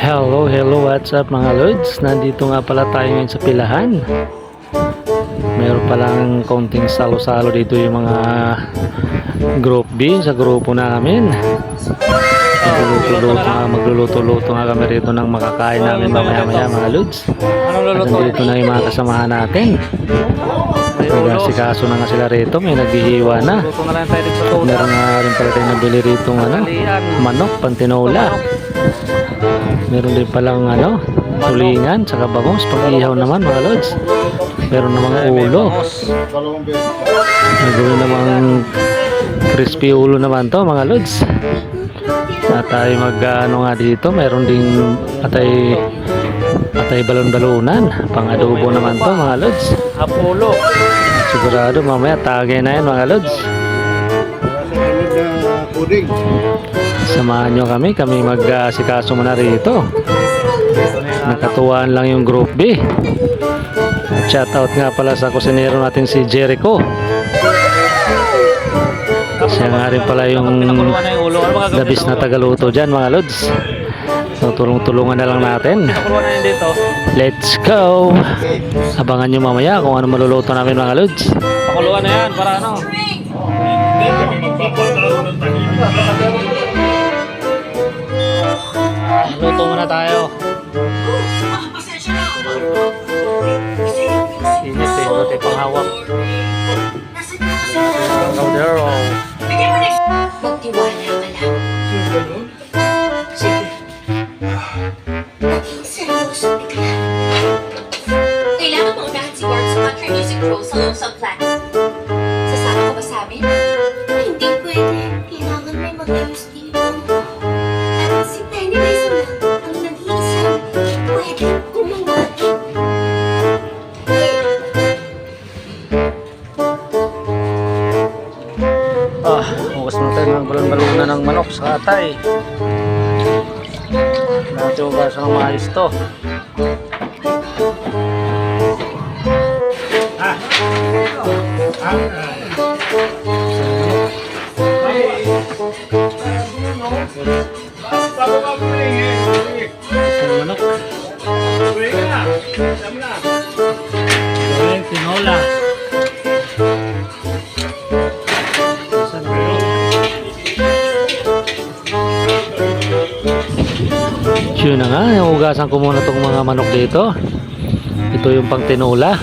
Hello, hello, what's up mga lods? Nandito nga pala tayo ngayon sa pilahan. Meron palang konting salo-salo dito yung mga group B sa grupo namin. Magluluto-luto nga, magluluto-luto nga kami rito ng makakain namin mamaya-maya mga lods. At nandito na yung mga kasamahan natin. Nagasikaso na nga sila rito, may naghihiwa na. Meron nga rin pala tayo nabili rito ng ano, manok, pantinola. Meron din palang ano, tulingan, saka bangus, pang-ihaw naman mga lods. Meron namang ulo. Nagawin namang crispy ulo naman to mga lods. At tayo mag ano nga dito, meron ding atay atay balon-balunan. Pang adobo naman to mga lods. Apollo. Sigurado mamaya tagay na yan mga lods. puding. Samahan nyo kami, kami mag-asikaso muna rito. Nakatuwaan lang yung group B. At shoutout nga pala sa kusinero natin si Jericho. Siya nga rin pala yung labis na tagaluto dyan mga lods. So tulong-tulungan na lang natin. Let's go! Abangan nyo mamaya kung ano maluluto namin mga lods. Pakuluan na yan para ano. Luto muna tayo. Init eh, buti pang hawak. Caldero. Magtiwala ka lang. Sige. Maging seryoso bigla. Kailangan mo unahan si Barb sa country music role sa Lonesome Flat. Sasama atay. Natin hugas ng maayos to. Nga, hugasan ko muna itong mga manok dito. Ito yung pang tinola.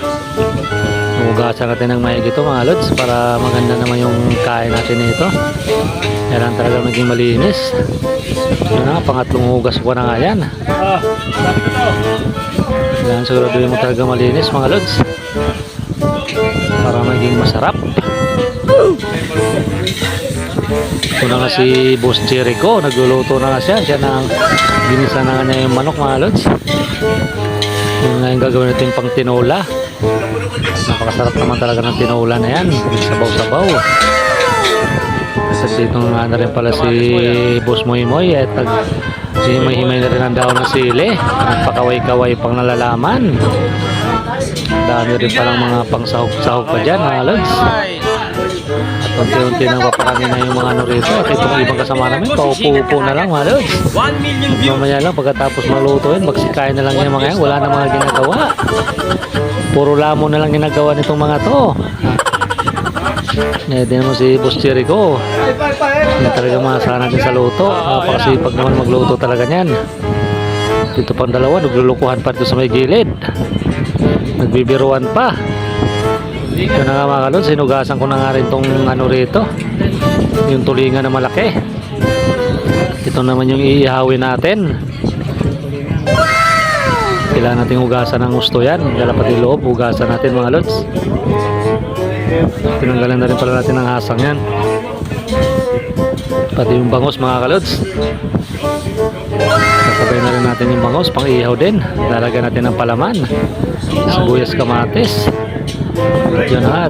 Hugasan natin ng maigi ito mga lods para maganda naman yung kain natin nito. Kailangan talaga maging malinis. Yun na nga, pangatlong hugas ko na nga yan. Kailangan siguraduhin mo talaga malinis mga lods. Para maging masarap. Ito na nga si Boss Jericho, nagluluto na nga siya. Siya na ginisa na nga niya yung manok mga lods. Yung gagawin natin pang tinola. Napakasarap naman talaga ng tinola na yan. Sabaw-sabaw. Kasi dito nga na rin pala si Boss Moy Moy at nag himay-himay na rin ang daon ng sili. Nagpakaway-kaway pang nalalaman. Dami rin palang mga pang sahog-sahog pa dyan mga lods. Unti-unti nang paparami na yung mga ano rito. At itong ibang kasama namin, paupo-upo na lang mga lods. 1 million At mamaya lang pagkatapos malutuin, magsikain na lang yung mga yan. Wala na mga ginagawa. Puro lamon na lang ginagawa nitong mga to. Eh, din mo si Boss Jericho. Yan talaga mga natin sa luto. Napakasipag naman magluto talaga niyan. Dito pang dalawa, naglulukuhan pa dito sa may gilid. Nagbibiruan pa. Ito na nga mga kalon, sinugasan ko na nga rin tong ano rito. Yung tulingan na malaki. Ito naman yung iihawin natin. Kailangan natin hugasan ng gusto yan. Dala pati loob, hugasan natin mga lods. Tinanggalan na rin pala natin ng hasang yan. Pati yung bangos mga kalods. Kasabay na rin natin yung bangos, pang ihaw din. Lalagyan natin ng palaman. Sibuyas kamatis. Yun na nga.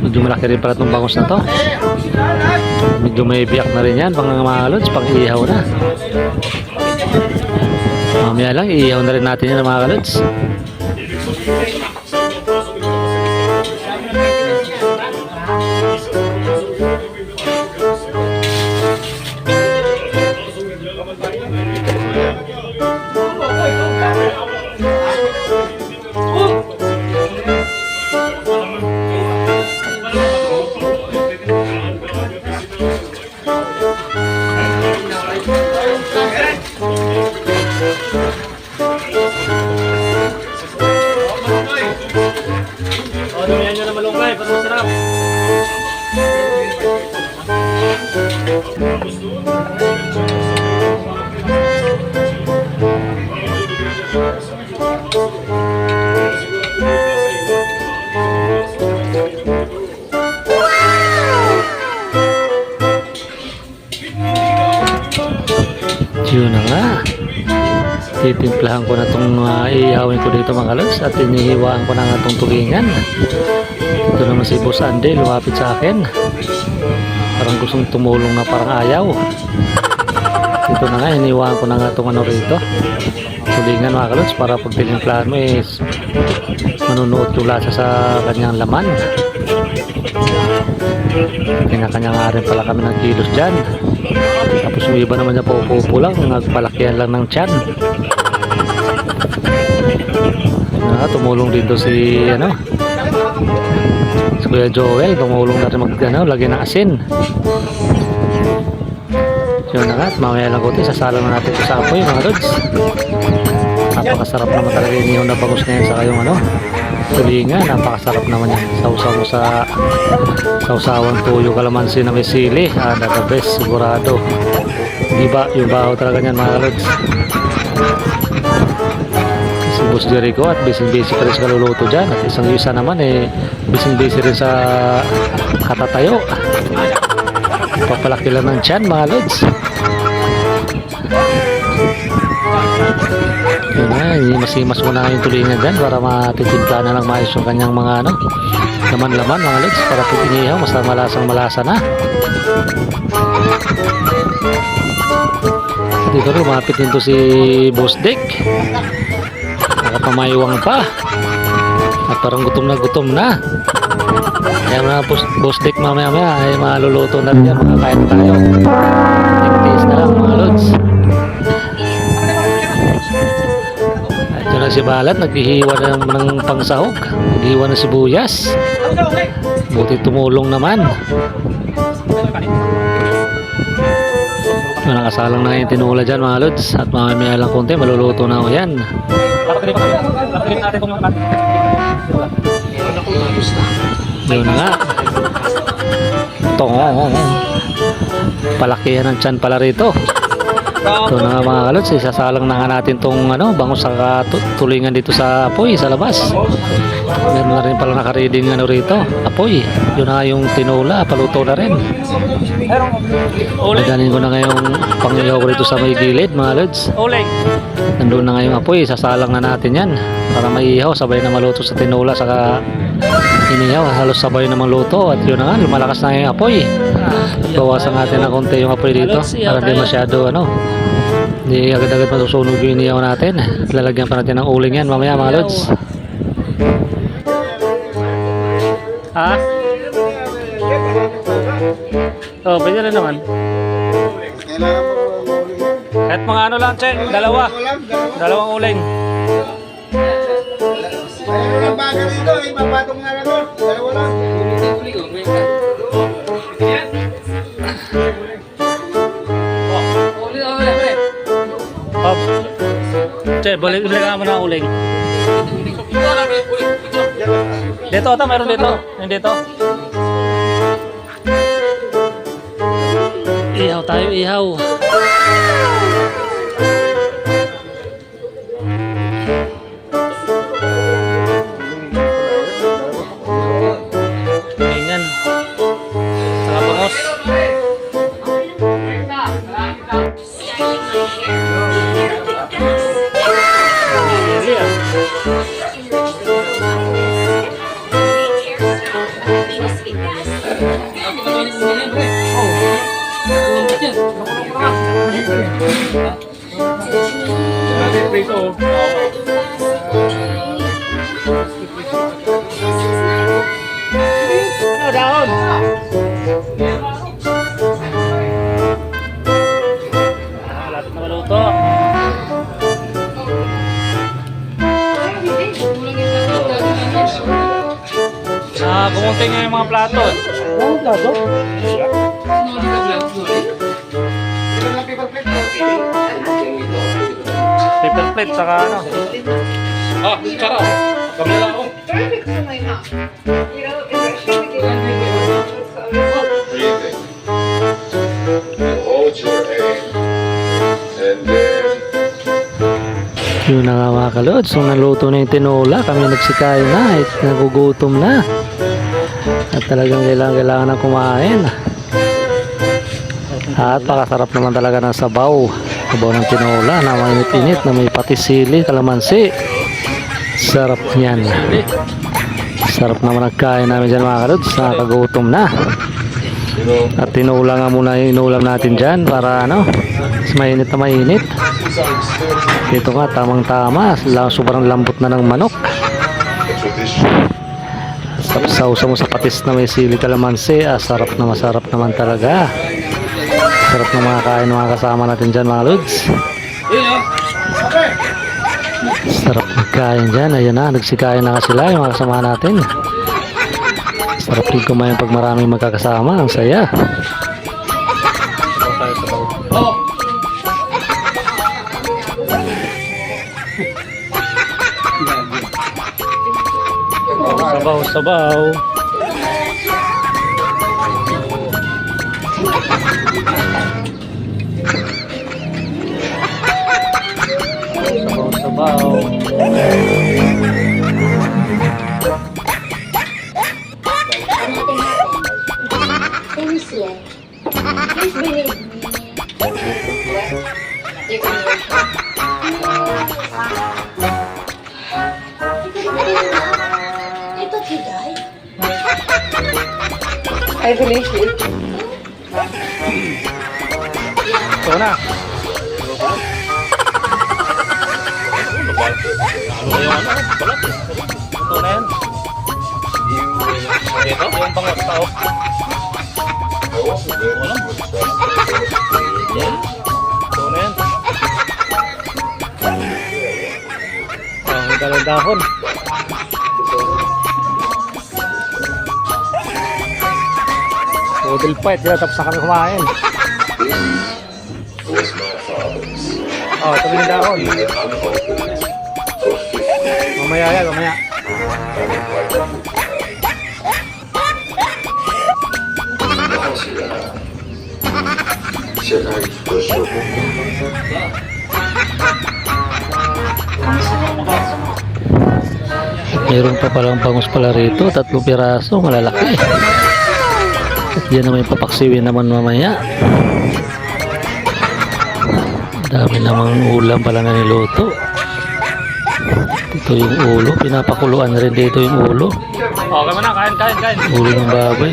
Medyo malaki rin pala itong bangos na to. Medyo may biyak na rin yan, pang mga kalods, pang ihaw na. Mamaya lang, iihaw na rin natin yan mga kalods. Yun na nga. Titimplahan ko na itong uh, ah, iihawin ko dito mga lods at inihiwaan ko na nga itong tulingan. Ito naman si Boss Andy lumapit sa akin. Parang gustong tumulong na parang ayaw. Ito na nga, inihiwaan ko na nga itong ano rito. Tulingan mga kalods para pag tinimplahan mo is manunuot yung lasa sa kanyang laman. Kanya-kanya nga rin pala kami ng kilos dyan. Tapos yung iba naman niya po lang, nagpalakihan lang ng tiyan. Na, tumulong din to si ano, si Kuya Joel, tumulong na rin mag ano, lagyan ng asin. Yun na nga, at mamaya lang konti, sasalang na natin sa apoy mga lods. Napakasarap naman talaga yung inihaw na na yan sa kayong ano, tulingan, napakasarap naman yan. Sausaw sa sausawan tuyo kalamansi na may sili, ah, the best, sigurado. Di yung baho talaga niyan mga lods. Si Boss Jericho at busy-busy pa rin sa kaluluto dyan. At isang isa naman eh, busy-busy rin sa katatayo. Papalaki lang ng tiyan mga lods. Yun na, masimas mo na yung tulingan dyan para matitimpla na lang maayos yung kanyang mga ano, laman-laman mga lods para pag inihaw, mas malasang malasa na. Dito lumapit din to si Boss Dick. Nakapamayuwang pa. At parang gutom na gutom na. Kaya mga boss, boss Dick mamaya maya ay maluluto na rin yan. Makakain tayo. Tigtis na lang mga lods. Si Balat. Naghihiwa na ng, ng pangsahog. Naghihiwa na si Buyas. Buti tumulong naman. Nakasalang na yung tinula dyan mga lods. At mamaya lang konti maluluto na ako yan. Yun nga. Tongo. Palakihan ng tiyan pala rito. Ito na nga mga kalots, isasalang na nga natin tong ano, bangus sa tulingan dito sa apoy, sa labas. Meron na rin pala nakareading ano rito, apoy. Yun na yung tinula, paluto na rin. Madanin ko na ngayong pangihaw ko rito sa may gilid mga. Uling. Nandun na nga yung apoy, sasalang na natin yan. Para maihaw, sabay na maluto sa tinula, saka inihaw, halos sabay na maluto. At yun na nga, lumalakas na yung apoy. Bawasan natin ng konti yung apoy dito. Para hindi masyado, ano, hindi agad-agad masusunog yung inihaw natin. At lalagyan pa natin ng uling yan mamaya mga lods. Ha? Oh, pwede rin naman. Kahit mga ano lang, Che. Dalawa. Dalawang uling. Ayun ang baga dito, ipapatong na lang. Dalawa lang. Oh. Che, balik ulit ka mo ng uling. Dito, ata, meron dito. Yung dito. Ihaw tayo, ihaw. Ano, dahon? Ah, Lahat na maluto. Ah, kumunti nga yung mga plato. Ilan lang plate, saka ano. Ah, tsara. Kami lang ako. Yun na nga mga kalods, so naluto na yung tinola, kami nagsikain na, at nagugutom na. At talagang kailangan, kailangan na kumain. At pakasarap naman talaga ng sabaw. Sabaw ng tinola na mainit-init na may patis sili, kalamansi. Sarap niyan. Sarap naman nagkain namin dyan mga kaluds. Nakakagutom na. At tinula nga muna yung inulam natin dyan para ano, mainit na mainit. Dito nga, tamang tama. Sobrang lambot na ng manok. Sapsawsa mo sa patis na may sili kalamansi. Ah, sarap na masarap naman talaga. Sarap na mga kain ng mga kasama natin dyan mga lods. Sarap magkain dyan. Ayan na, nagsikain na sila yung mga kasama natin. Sarap din kumain pag maraming magkakasama. Ang saya. Sabaw, sabaw. See it. Please believe me. You can I believe you. Ito na. Ito na yan. Ito, yung pangot tao. Ito na yan. Oh, may dalawang dahon. Udil pa, eh. tapos na kami kumain. Oh, tabi ng dahon. Mamaya yan, mamaya. Meron pa palang bangus pala rito, tatlo piraso, malalaki. At yan naman yung papaksiwin naman mamaya. Dami namang ulam pala na niluto. Ito yung ulo, pinapakuluan na rin dito yung ulo. Okay mo na, kain, kain, kain. Ulo ng baboy,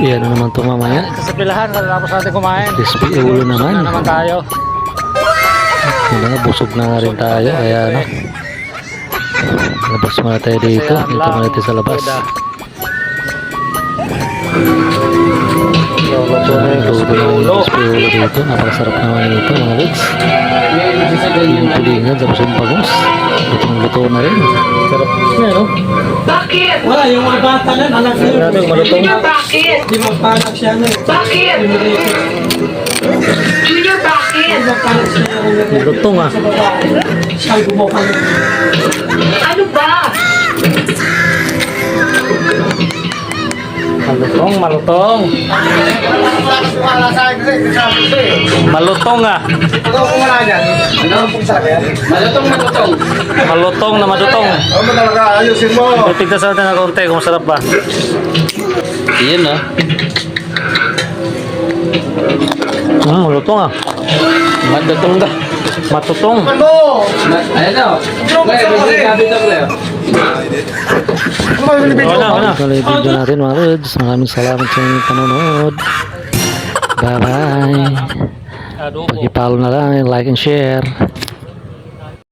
eh, na naman ito mamaya. Sa pilahan, tapos natin kumain. Crispy ulo Na naman. naman tayo. Yun na busog na nga rin tayo. Kaya ano, labas muna tayo dito. Dito muna tayo sa labas. Luto na yung crispy ulo dito. Napakasarap naman ito mga lids. Yung tulingan tapos yung bangus. Lutong luto na rin. Sarap niya no? Bakit? Wala, yung mga bata na, anak niya. Natin malutong. Bakit? Hindi magpanak siya na. Bakit? Junior, bakit? Siya na. Lutong ah. Na. Ano ba? Malutong, malutong. Malutong ah. Ano sa akin? Malutong na malutong. Ano mo talaga, ayusin mo. Titignan sa natin ng konti kung masarap ba. Iyan ah. Hmm, malutong ah. Matutong da. Matutong. Ano? Wala, wala. Ito yung video natin mga Lods. Maraming salamat sa inyong panonood. Bye-bye. Pag-follow na lang, like and share.